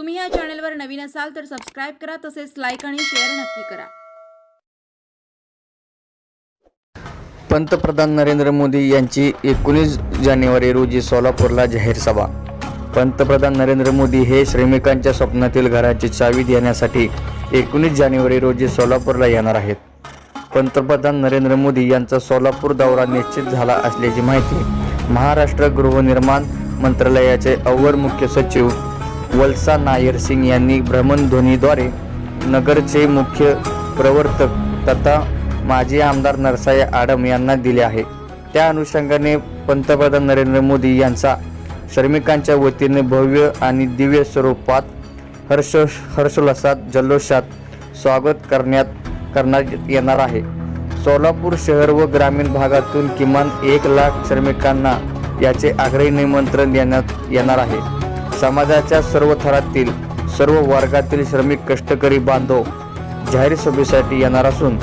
तुम्ही या चॅनलवर नवीन असाल तर सबस्क्राईब करा तसेच लाईक आणि शेअर नक्की करा. पंतप्रधान नरेंद्र मोदी यांची एकोणीस जानेवारी रोजी सोलापूरला जाहीर सभा. पंतप्रधान नरेंद्र मोदी हे श्रमिकांच्या स्वप्नातील घराची चावी देण्यासाठी एकोणीस जानेवारी रोजी सोलापूरला येणार आहेत. पंतप्रधान नरेंद्र मोदी यांचा सोलापूर दौरा निश्चित झाला असल्याची माहिती महाराष्ट्र गृहनिर्माण मंत्रालयाचे अव्वल मुख्य सचिव वल्सा नायर सिंग यांनी भ्रमणध्वनीद्वारे नगरचे मुख्य प्रवर्तक तथा माजी आमदार नरसाई आडम यांना दिले आहे. त्या अनुषंगाने पंतप्रधान नरेंद्र मोदी यांचा श्रमिकांच्या वतीने भव्य आणि दिव्य स्वरूपात हर्ष हर्षोल्लासात जल्लोषात स्वागत करण्यात करण्यात येणार आहे. सोलापूर शहर व ग्रामीण भागातून किमान एक लाख श्रमिकांना याचे आग्रही निमंत्रण देण्यात येणार आहे. समाजाच्या सर्व थरातील सर्व वर्गातील श्रमिक कष्टकरी बांधव जाहीर सभेसाठी येणार असून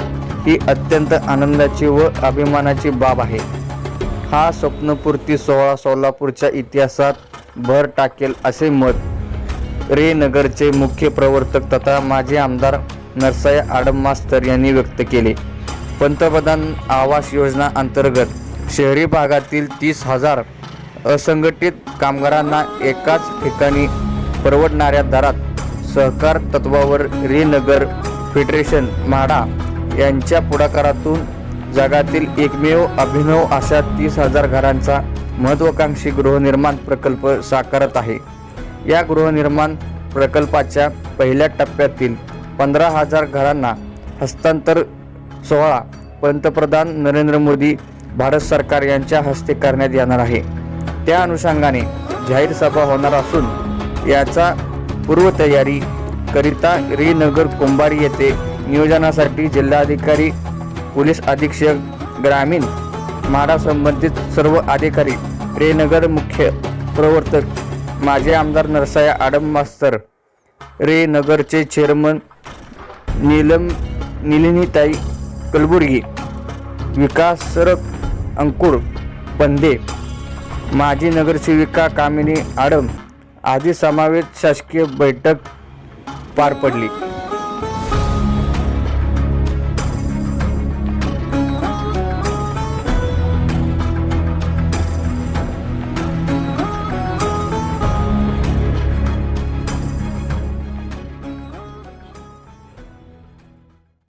ही अत्यंत आनंदाची व अभिमानाची बाब आहे. हा स्वप्नपूर्ती सोहळा सोलापूरच्या इतिहासात भर टाकेल असे मत रे नगरचे मुख्य प्रवर्तक तथा माजी आमदार नरसाईया आडंमास्तर यांनी व्यक्त केले. पंतप्रधान आवास योजना अंतर्गत शहरी भागातील तीस हजार असंघटित कामगारांना एकाच ठिकाणी परवडणाऱ्या दरात सहकार तत्वावर रेनगर फेडरेशन म्हाडा यांच्या पुढाकारातून जगातील एकमेव अभिनव अशा तीस हजार घरांचा महत्त्वाकांक्षी गृहनिर्माण प्रकल्प साकारत आहे. या गृहनिर्माण प्रकल्पाच्या पहिल्या टप्प्यातील पंधरा हजार घरांना हस्तांतर सोहळा पंतप्रधान नरेंद्र मोदी भारत सरकार यांच्या हस्ते करण्यात येणार आहे. त्या अनुषंगाने जाहीर सभा होणार असून याचा पूर्वतयारी करिता श्रीनगर कुंभारी येथे नियोजनासाठी जिल्हाधिकारी पोलीस अधीक्षक ग्रामीण म्हाडा संबंधित सर्व अधिकारी रेनगर मुख्य प्रवर्तक माजी आमदार नरसाया आडम मास्तर रे नगरचे चेअरमन नीलम निलिनीताई कलबुर्गी विकासरक अंकुर पंदे माजी नगरसेविका कामिनी आडम आदी समावेश शासकीय बैठक पार पडली.